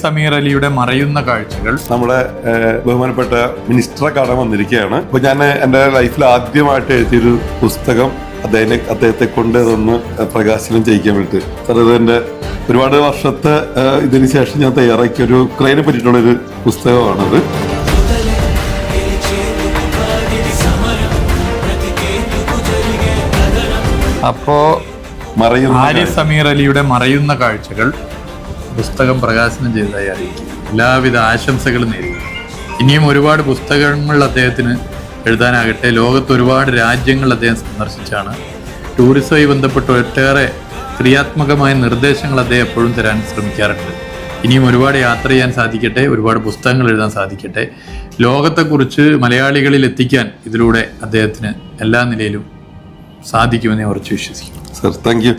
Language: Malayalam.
സമീർ അലിയുടെ മറയുന്ന കാഴ്ചകൾ. നമ്മുടെ ബഹുമാനപ്പെട്ട മിനിസ്റ്ററെ കാണാൻ വന്നിരിക്കുകയാണ്. അപ്പൊ ഞാൻ എന്റെ ലൈഫിൽ ആദ്യമായിട്ട് എഴുതിയൊരു പുസ്തകം അദ്ദേഹത്തെ അദ്ദേഹത്തെ കൊണ്ട് ഇതൊന്ന് പ്രകാശനം ചെയ്യിക്കാൻ വേണ്ടിയിട്ട്. സാർ ഇത് എന്റെ ഒരുപാട് വർഷത്തെ ഇതിന് ശേഷം ഞാൻ തയ്യാറാക്കിയ ഒരു ക്രൈനെ പറ്റിയിട്ടുള്ളൊരു പുസ്തകമാണത്. അപ്പോ മറയുന്ന ആര്യ സമീർ അലിയുടെ മറയുന്ന കാഴ്ചകൾ. പുസ്തകം പ്രകാശനം ചെയ്തതായി അറിയിക്കും. എല്ലാവിധ ആശംസകളും നേരിടും ഇനിയും ഒരുപാട് പുസ്തകങ്ങൾ അദ്ദേഹത്തിന് എഴുതാനാകട്ടെ. ലോകത്ത് ഒരുപാട് രാജ്യങ്ങൾ അദ്ദേഹം സന്ദർശിച്ചാണ്. ടൂറിസവുമായി ബന്ധപ്പെട്ട് ഒട്ടേറെ ക്രിയാത്മകമായ നിർദ്ദേശങ്ങൾ അദ്ദേഹം എപ്പോഴും തരാൻ ശ്രമിക്കാറുണ്ട്. ഇനിയും ഒരുപാട് യാത്ര ചെയ്യാൻ സാധിക്കട്ടെ. ഒരുപാട് പുസ്തകങ്ങൾ എഴുതാൻ സാധിക്കട്ടെ. ലോകത്തെക്കുറിച്ച് മലയാളികളിൽ എത്തിക്കാൻ ഇതിലൂടെ അദ്ദേഹത്തിന് എല്ലാ നിലയിലും സാധിക്കുമെന്ന് ഉറച്ചു വിശ്വസിക്കുന്നു. Sir thank you